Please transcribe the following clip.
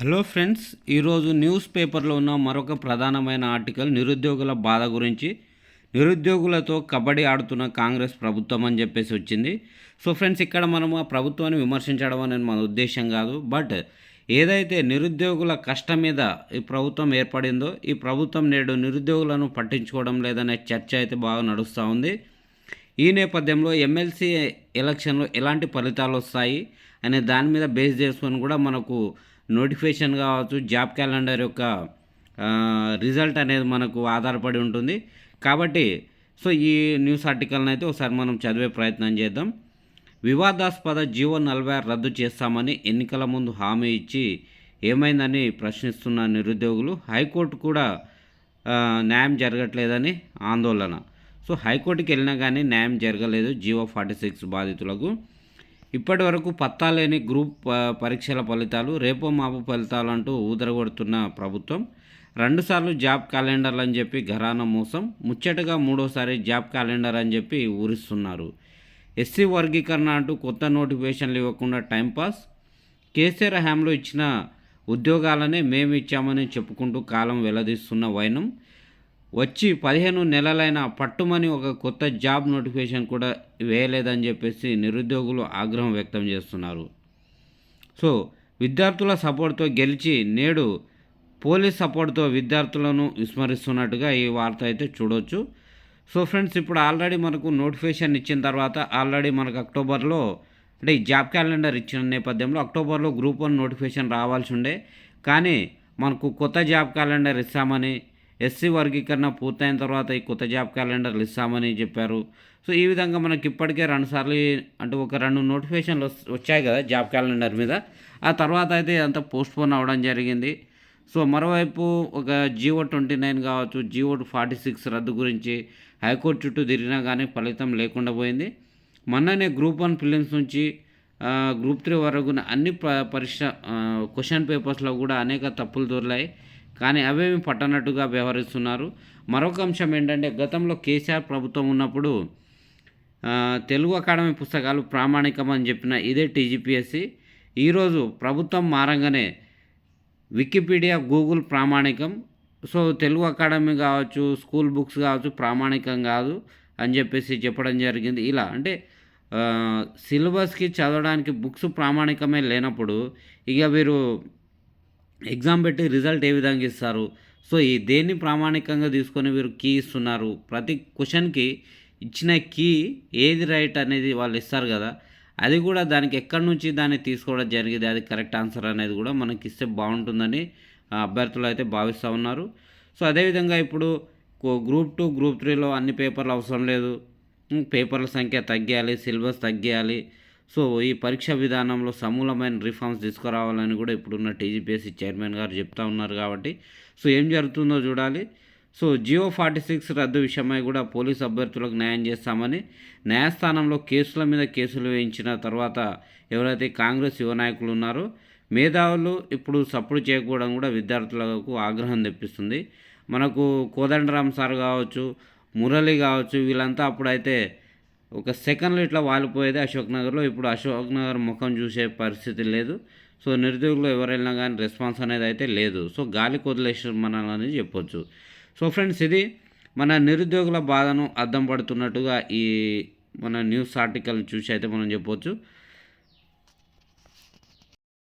Hello friends ఈరోజు news పేపర్లో ఉన్న మరొక ప్రధానమైన ఆర్టికల్ నిరుద్యోగుల బాధ గురించి. నిరుద్యోగులతో కబడ్డీ ఆడుతున్న కాంగ్రెస్ ప్రభుత్వం అని చెప్పేసి వచ్చింది. సో ఫ్రెండ్స్ ఇక్కడ మనం ఆ ప్రభుత్వాన్ని విమర్శించడం అనేది మన ఉద్దేశం కాదు. బట్ ఏదైతే నిరుద్యోగుల కష్టం మీద ఈ ప్రభుత్వం ఏర్పడిందో ఈ ప్రభుత్వం నేడు నిరుద్యోగులను పట్టించుకోవడం లేదనే చర్చ అయితే బాగా నడుస్తూ ఉంది. ఈ నేపథ్యంలో ఎమ్మెల్సీ ఎలక్షన్లో ఎలాంటి ఫలితాలు వస్తాయి అనే దాని మీద బేస్ చేసుకొని కూడా మనకు నోటిఫికేషన్ కావచ్చు జాబ్ క్యాలెండర్ యొక్క రిజల్ట్ అనేది మనకు ఆధారపడి ఉంటుంది. కాబట్టి సో ఈ న్యూస్ ఆర్టికల్ని అయితే ఒకసారి మనం చదివే ప్రయత్నం చేద్దాం. వివాదాస్పద జీవో నలభై రద్దు చేస్తామని ఎన్నికల ముందు హామీ ఇచ్చి ఏమైందని ప్రశ్నిస్తున్న నిరుద్యోగులు హైకోర్టు కూడా న్యాయం జరగట్లేదని ఆందోళన. సో హైకోర్టుకి వెళ్ళినా కానీ న్యాయం జరగలేదు జీవో ఫార్టీ సిక్స్ బాధితులకు. ఇప్పటి వరకు పత్తా లేని గ్రూప్ పరీక్షల ఫలితాలు రేపో మాపు ఫలితాలు అంటూ ఊదరగొడుతున్న ప్రభుత్వం. రెండుసార్లు జాబ్ క్యాలెండర్లు అని చెప్పి ఘరాన మోసం. ముచ్చటగా మూడోసారి జాబ్ క్యాలెండర్ అని చెప్పి ఊరిస్తున్నారు. ఎస్సీ వర్గీకరణ అంటూ కొత్త నోటిఫికేషన్లు ఇవ్వకుండా టైంపాస్ కేసీఆర్ హ్యామ్లో ఇచ్చిన ఉద్యోగాలనే మేము ఇచ్చామని చెప్పుకుంటూ కాలం వెల్లదీస్తున్న వైనం. వచ్చి పదిహేను నెలలైన పట్టుమని ఒక కొత్త జాబ్ నోటిఫికేషన్ కూడా వేయలేదని చెప్పేసి నిరుద్యోగులు ఆగ్రహం వ్యక్తం చేస్తున్నారు. సో విద్యార్థుల సపోర్ట్తో గెలిచి నేడు పోలీస్ సపోర్ట్తో విద్యార్థులను విస్మరిస్తున్నట్టుగా ఈ వార్త అయితే చూడొచ్చు. సో ఫ్రెండ్స్ ఇప్పుడు ఆల్రెడీ మనకు నోటిఫికేషన్ ఇచ్చిన తర్వాత ఆల్రెడీ మనకు అక్టోబర్లో అంటే ఈ జాబ్ క్యాలెండర్ ఇచ్చిన నేపథ్యంలో అక్టోబర్లో గ్రూప్ వన్ నోటిఫికేషన్ రావాల్సి ఉండే. కానీ మనకు కొత్త జాబ్ క్యాలెండర్ ఇస్తామని ఎస్సీ వర్గీకరణ పూర్తయిన తర్వాత ఈ కొత్త జాబ్ క్యాలెండర్లు ఇస్తామని చెప్పారు. సో ఈ విధంగా మనకి ఇప్పటికే రెండుసార్లు అంటే ఒక రెండు నోటిఫికేషన్లు వచ్చాయి కదా జాబ్ క్యాలెండర్ మీద. ఆ తర్వాత అయితే ఇదంతా పోస్ట్పోన్ అవ్వడం జరిగింది. సో మరోవైపు ఒక జియో ట్వంటీ నైన్ కావచ్చు జియో ఫార్టీ సిక్స్ రద్దు గురించి హైకోర్టు చుట్టూ తిరిగినా కానీ ఫలితం లేకుండా పోయింది. మొన్ననే గ్రూప్ వన్ ఫిలిమ్స్ నుంచి గ్రూప్ త్రీ వరకు అన్ని ప పరీక్ష క్వశ్చన్ పేపర్స్లో కూడా అనేక తప్పులు దొరికాయి కానీ అవేమి పట్టనట్టుగా వ్యవహరిస్తున్నారు. మరొక అంశం ఏంటంటే గతంలో కేసీఆర్ ప్రభుత్వం ఉన్నప్పుడు తెలుగు అకాడమీ పుస్తకాలు ప్రామాణికం అని చెప్పిన ఇదే టీజీపీఎస్సి. ఈరోజు ప్రభుత్వం మారంగానే వికీపీడియా గూగుల్ ప్రామాణికం. సో తెలుగు అకాడమీ కావచ్చు స్కూల్ బుక్స్ కావచ్చు ప్రామాణికం కాదు అని చెప్పేసి చెప్పడం జరిగింది. ఇలా అంటే సిలబస్కి చదవడానికి బుక్స్ ప్రామాణికమే లేనప్పుడు ఇక వీరు ఎగ్జామ్ పెట్టి రిజల్ట్ ఏ విధంగా ఇస్తారు? సో ఈ దేన్ని ప్రామాణికంగా తీసుకొని వీరు కీ ఇస్తున్నారు. ప్రతి క్వశ్చన్కి ఇచ్చిన కీ ఏది రైట్ అనేది వాళ్ళు ఇస్తారు కదా? అది కూడా దానికి ఎక్కడి నుంచి దాన్ని తీసుకోవడం జరిగింది? అది కరెక్ట్ ఆన్సర్ అనేది కూడా మనకి ఇస్తే బాగుంటుందని ఆ, అభ్యర్థులు అయితే భావిస్తూ ఉన్నారు. సో అదేవిధంగా ఇప్పుడు కో- గ్రూప్ టూ గ్రూప్ త్రీలో అన్ని పేపర్లు అవసరం లేదు. పేపర్ల సంఖ్య తగ్గాలి సిలబస్ తగ్గాలి సో ఈ పరీక్ష విధానంలో సమూలమైన రిఫార్మ్స్ తీసుకురావాలని కూడా ఇప్పుడున్న టీజీపీఎస్సీ చైర్మన్ గారు చెప్తా ఉన్నారు కాబట్టి సో ఏం జరుగుతుందో చూడాలి. సో జియో ఫార్టీ సిక్స్ రద్దు విషయమై కూడా పోలీస్ అభ్యర్థులకు న్యాయం చేస్తామని న్యాయస్థానంలో కేసుల మీద కేసులు వేయించిన తర్వాత ఎవరైతే కాంగ్రెస్ యువ నాయకులు ఉన్నారో మేధావులు ఇప్పుడు సపోర్ట్ చేయకపోవడం కూడా విద్యార్థులకు ఆగ్రహం తెప్పిస్తుంది. మనకు కోదండరామ్ సార్ కావచ్చు మురళి కావచ్చు వీళ్ళంతా అప్పుడైతే ఒక సెకండ్లో ఇట్లా వాలిపోయేది అశోక్ నగర్లో. ఇప్పుడు అశోక్ నగర్ ముఖం చూసే పరిస్థితి లేదు. సో నిరుద్యోగులు ఎవరైనా కానీ రెస్పాన్స్ అనేది అయితే లేదు. సో గాలి కొదిలేసిన మనని చెప్పొచ్చు. సో ఫ్రెండ్స్ ఇది మన నిరుద్యోగుల బాధను అద్దం పడుతున్నట్టుగా ఈ మన న్యూస్ ఆర్టికల్ చూసి అయితే మనం చెప్పొచ్చు.